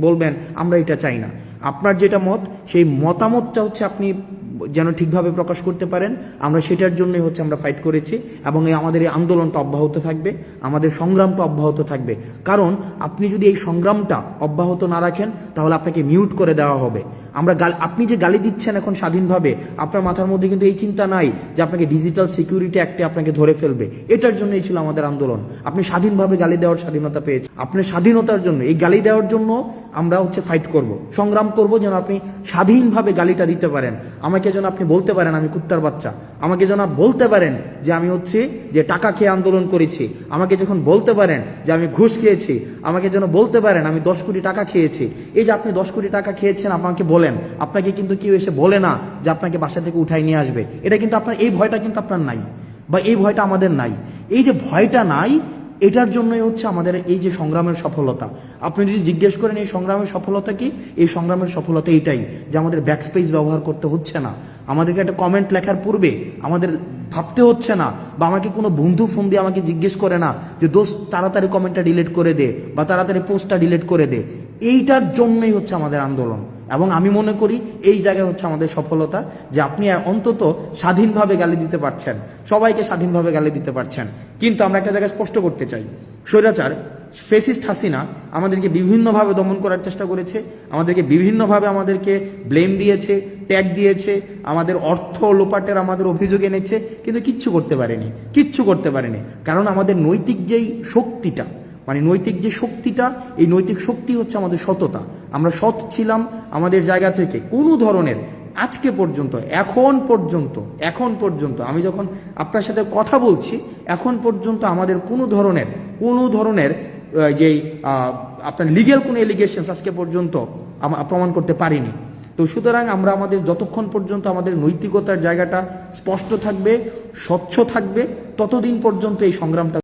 বলবেন, আমরা এটা চাই না। আপনার যেটা মত, সেই মতামতটা হচ্ছে আপনি যেন ঠিকভাবে প্রকাশ করতে পারেন। আমরা সেটার জন্যই হচ্ছে আমরা ফাইট করেছি এবং এই আমাদের এই আন্দোলনটা অব্যাহত থাকবে, আমাদের সংগ্রামটা অব্যাহত থাকবে। কারণ আপনি যদি এই সংগ্রামটা অব্যাহত না রাখেন, তাহলে আপনাকে মিউট করে দেওয়া হবে। আমরা গাল, আপনি যে গালি দিচ্ছেন এখন স্বাধীনভাবে, আপনার মাথার মধ্যে কিন্তু এই চিন্তা নাই যে আপনাকে ডিজিটাল সিকিউরিটি অ্যাক্টে আপনাকে ধরে ফেলবে। এটার জন্যই ছিল আমাদের আন্দোলন। আপনি স্বাধীনভাবে গালি দেওয়ার স্বাধীনতা পেয়েছেন। আপনি স্বাধীনতার জন্য, এই গালি দেওয়ার জন্য আমরা হচ্ছে ফাইট করব। সংগ্রাম করব যেন আপনি স্বাধীনভাবে গালিটা দিতে পারেন। আমাকে যেন আপনি বলতে পারেন আমি কুত্তার বাচ্চা। আমাকে যেন বলতে পারেন যে আমি হচ্ছে, যে টাকা খেয়ে আন্দোলন করেছি। আমাকে যখন বলতে পারেন যে আমি ঘুষ খেয়েছি, আমাকে যেন বলতে পারেন আমি দশ কোটি টাকা খেয়েছি। এই যে আপনি দশ কোটি টাকা খেয়েছেন আমাকে বলেন। আপনাকে কিন্তু কেউ এসে বলে না যে আপনাকে বাসা থেকে উঠাই নিয়ে আসবে। এটা কিন্তু আপনার এই ভয়টা কিন্তু আপনার নাই বা এই ভয়টা আমাদের নাই। এই যে ভয়টা নাই, এটার জন্যই হচ্ছে আমাদের এই যে সংগ্রামের সফলতা। আপনি যদি জিজ্ঞেস করেন, এই সংগ্রামের সফলতা কি? এই সংগ্রামের সফলতা এইটাই যে আমাদের ব্যাকস্পেস ব্যবহার করতে হচ্ছে না। আমাদেরকে একটা কমেন্ট লেখার পূর্বে আমাদের ভাবতে হচ্ছে না বা আমাকে কোনো বন্ধু ফোন দিয়ে আমাকে জিজ্ঞেস করে না যে দোষ তাড়াতাড়ি কমেন্টটা ডিলিট করে দে বা তাড়াতাড়ি পোস্টটা ডিলিট করে দে। এইটার জন্যই হচ্ছে আমাদের আন্দোলন। এবং আমি মনে করি এই জায়গায় হচ্ছে আমাদের সফলতা যে আপনি অন্তত স্বাধীনভাবে গালি দিতে পারছেন। সবাইকে স্বাধীনভাবে গালি দিতে পারছেন। কিন্তু আমরা একটা জায়গায় স্পষ্ট করতে চাই। স্বৈরাচার, ফেসিস্ট হাসিনা আমাদেরকে বিভিন্নভাবে দমন করার চেষ্টা করেছে, আমাদেরকে বিভিন্নভাবে আমাদেরকে ব্লেম দিয়েছে, ট্যাগ দিয়েছে, আমাদের অর্থ লোপাটের আমাদের অভিযোগ এনেছে, কিন্তু কিচ্ছু করতে পারেনি। কিচ্ছু করতে পারেনি। কারণ আমাদের নৈতিক যেই শক্তিটা মানে নৈতিক যে শক্তিটা, এই নৈতিক শক্তি হচ্ছে আমাদের সততা। আমরা সৎ ছিলাম আমাদের জায়গা থেকে কোনো ধরনের আজকে পর্যন্ত, এখন পর্যন্ত এখন পর্যন্ত, আমি যখন আপনার সাথে কথা বলছি, এখন পর্যন্ত আমাদের কোনো ধরনের কোনো ধরনের যেই আপনার লিগেল কোনো এলিগেশনস আজকে পর্যন্ত প্রমাণ করতে পারিনি। তো সুতরাং আমরা আমাদের যতক্ষণ পর্যন্ত আমাদের নৈতিকতার জায়গাটা স্পষ্ট থাকবে, স্বচ্ছ থাকবে, ততদিন পর্যন্ত এই সংগ্রামটা